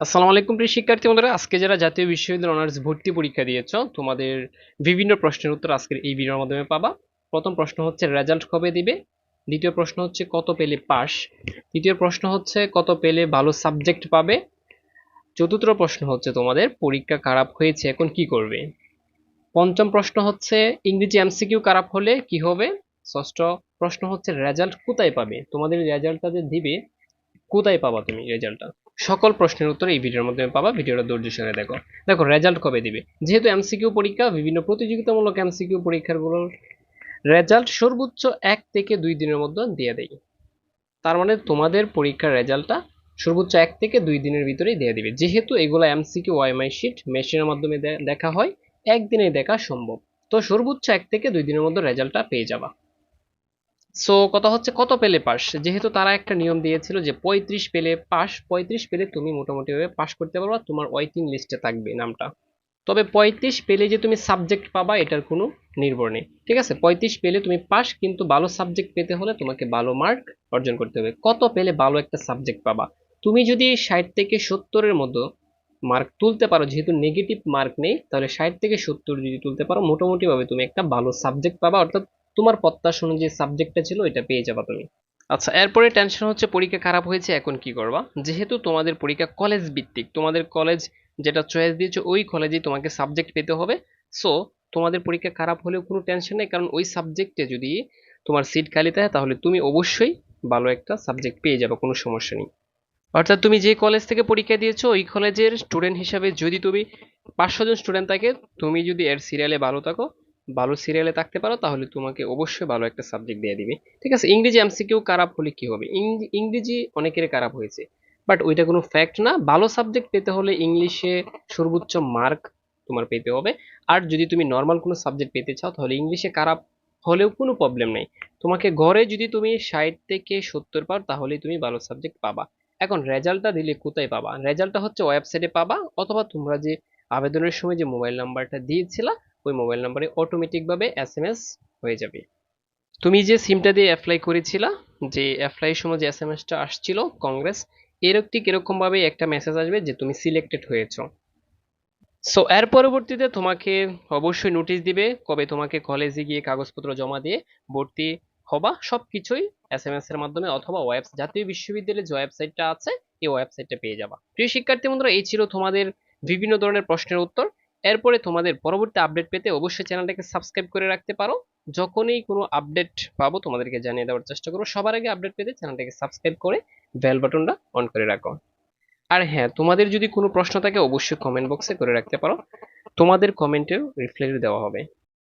আসসালামু আলাইকুম প্রিয় শিক্ষার্থী বন্ধুরা। আজকে যারা জাতীয় বিশ্ববিদ্যালয় অনার্স ভর্তি পরীক্ষা দিয়েছ, তোমাদের বিভিন্ন প্রশ্নের উত্তর আজকের এই ভিডিওর মাধ্যমে পাবা। প্রথম প্রশ্ন হচ্ছে রেজাল্ট কবে দিবে? দ্বিতীয় প্রশ্ন হচ্ছে, কত পেলে পাস? তৃতীয় প্রশ্ন হচ্ছে, কত পেলে ভালো সাবজেক্ট পাবে? চতুর্থ প্রশ্ন হচ্ছে, তোমাদের পরীক্ষা খারাপ হয়েছে, এখন কি করবে? পঞ্চম প্রশ্ন হচ্ছে, ইংরেজি এমসিকিউ খারাপ হলে কি হবে? ষষ্ঠ প্রশ্ন হচ্ছে রেজাল্ট কোথায় পাবে? তোমাদের রেজাল্টটা যে দিবে, কোথায় পাবা তুমি রেজাল্টটা সকল প্রশ্নের উত্তর এই ভিডিওর মাধ্যমে পাবা। ভিডিওটা ধৈর্য সঙ্গে দেখো। দেখো রেজাল্ট কবে দিবে? যেহেতু এমসিকিউ পরীক্ষা, বিভিন্ন প্রতিযোগিতামূলক এমসিকিউ পরীক্ষাগুলোর রেজাল্ট সর্বোচ্চ এক থেকে দুই দিনের মধ্যে দিয়ে দেয় তার মানে তোমাদের পরীক্ষার রেজাল্টটা সর্বোচ্চ এক থেকে দুই দিনের ভিতরেই দিয়ে দিবে। যেহেতু এগুলো এমসিকিউ ওয়াইমাই শিট মেশিনের মাধ্যমে দেখা হয় একদিনে দেখা সম্ভব। তো সর্বোচ্চ এক থেকে দুই দিনের মধ্যে রেজাল্টটা পেয়ে যাবা। সো কথা হচ্ছে কত পেলে পাস? যেহেতু তারা একটা নিয়ম দিয়েছিল যে পঁয়ত্রিশ পেলে পাস, পঁয়ত্রিশ পেলে তুমি মোটামুটিভাবে পাস করতে পারবা, তোমার ওয়েটিং লিস্টে থাকবে নামটা। তবে পঁয়ত্রিশ পেলে যে তুমি সাবজেক্ট পাবা, এটার কোনো নির্ভর নেই। ঠিক আছে? পঁয়ত্রিশ পেলে তুমি পাস, কিন্তু ভালো সাবজেক্ট পেতে হলে তোমাকে ভালো মার্ক অর্জন করতে হবে। কত পেলে ভালো একটা সাবজেক্ট পাবা? তুমি যদি ষাট থেকে সত্তরের মতো মার্ক তুলতে পারো, যেহেতু নেগেটিভ মার্ক নেই, তাহলে ষাট থেকে সত্তর যদি তুলতে পারো মোটামুটিভাবে তুমি একটা ভালো সাবজেক্ট পাবা, অর্থাৎ তোমার প্রত্যাশা অনুযায়ী সাবজেক্টটা ছিল এটা পেয়ে যাবা তুমি। আচ্ছা এরপরে টেনশন হচ্ছে পরীক্ষা খারাপ হয়েছে, এখন কি করবা? যেহেতু তোমাদের পরীক্ষা কলেজ ভিত্তিক, তোমাদের কলেজ যেটা চয়েস দিয়েছে, ওই কলেজেই তোমাকে সাবজেক্ট পেতে হবে। সো তোমাদের পরীক্ষা খারাপ হলেও কোনো টেনশন নেই, কারণ ওই সাবজেক্টে যদি তোমার সিট খালি থাকে, তাহলে তুমি অবশ্যই ভালো একটা সাবজেক্ট পেয়ে যাবে, কোনো সমস্যা নেই। অর্থাৎ তুমি যে কলেজ থেকে পরীক্ষা দিয়েছ, ওই কলেজের স্টুডেন্ট হিসাবে যদি তুমি পাঁচশো জন স্টুডেন্ট থাকে, তুমি যদি এর সিরিয়ালে ভালো থাকো ভালো সিরিয়ালে থাকতে পারো, তাহলে তোমাকে অবশ্যই ভালো একটা সাবজেক্ট দিয়ে দিবে। ঠিক আছে, ইংরেজি এমসিকিউ খারাপ হলে কি হবে? ইংরেজি অনেকের খারাপ হয়েছে। বাট ওইটা কোনো ফ্যাক্ট না। ভালো সাবজেক্ট পেতে হলে ইংলিশে সর্বোচ্চ মার্ক তোমার পেতে হবে। আর যদি তুমি নর্মাল কোনো সাবজেক্ট পেতে চাও, তাহলে ইংলিশে খারাপ হলেও কোনো প্রবলেম নেই। তোমাকে ঘরে যদি তুমি ষাট থেকে সত্তর পাও, তাহলে তুমি ভালো সাবজেক্ট পাবা। এখন রেজাল্টটা দিলে কোথায় পাবা? রেজাল্টটা হচ্ছে ওয়েবসাইটে পাবা, অথবা তোমরা যে আবেদনের সময় যে মোবাইল নাম্বারটা দিয়েছিলা ওই মোবাইল নাম্বারে অটোমেটিকভাবে এস এম এস হয়ে যাবে। তুমি যে সিমটা দিয়ে অ্যাপ্লাই করেছিলা, যে অ্যাপ্লাইয়ের সময় যে এস এম এসটা আসছিল কংগ্রেস এর ঠিক এরকম ভাবে একটা মেসেজ আসবে যে তুমি সিলেক্টেড হয়েছো। সো এর পরবর্তীতে তোমাকে অবশ্যই নোটিশ দিবে কবে তোমাকে কলেজে গিয়ে কাগজপত্র জমা দিয়ে ভর্তি হবা, সবকিছুই এস এম এস এর মাধ্যমে অথবা ওয়েব জাতীয় বিশ্ববিদ্যালয়ের যে ওয়েবসাইটটা আছে, এই ওয়েবসাইটটা পেয়ে যাবা। প্রিয় শিক্ষার্থী বন্ধুরা, এই ছিল তোমাদের বিভিন্ন ধরনের প্রশ্নের উত্তর। এরপরে তোমাদের পরবর্তী আপডেট পেতে অবশ্যই চ্যানেলটাকে সাবস্ক্রাইব করে রাখতে পারো। যখনই কোনো আপডেট পাবো, তোমাদেরকে জানিয়ে দেওয়ার চেষ্টা করব। সবার আগে আপডেট পেতে চ্যানেলটাকে সাবস্ক্রাইব করে বেল বাটনটা অন করে রাখো। আর হ্যাঁ তোমাদের যদি কোনো প্রশ্ন থাকে, অবশ্যই কমেন্ট বক্সে করে রাখতে পারো। তোমাদের কমেন্টেও রিপ্লাই দেওয়া হবে।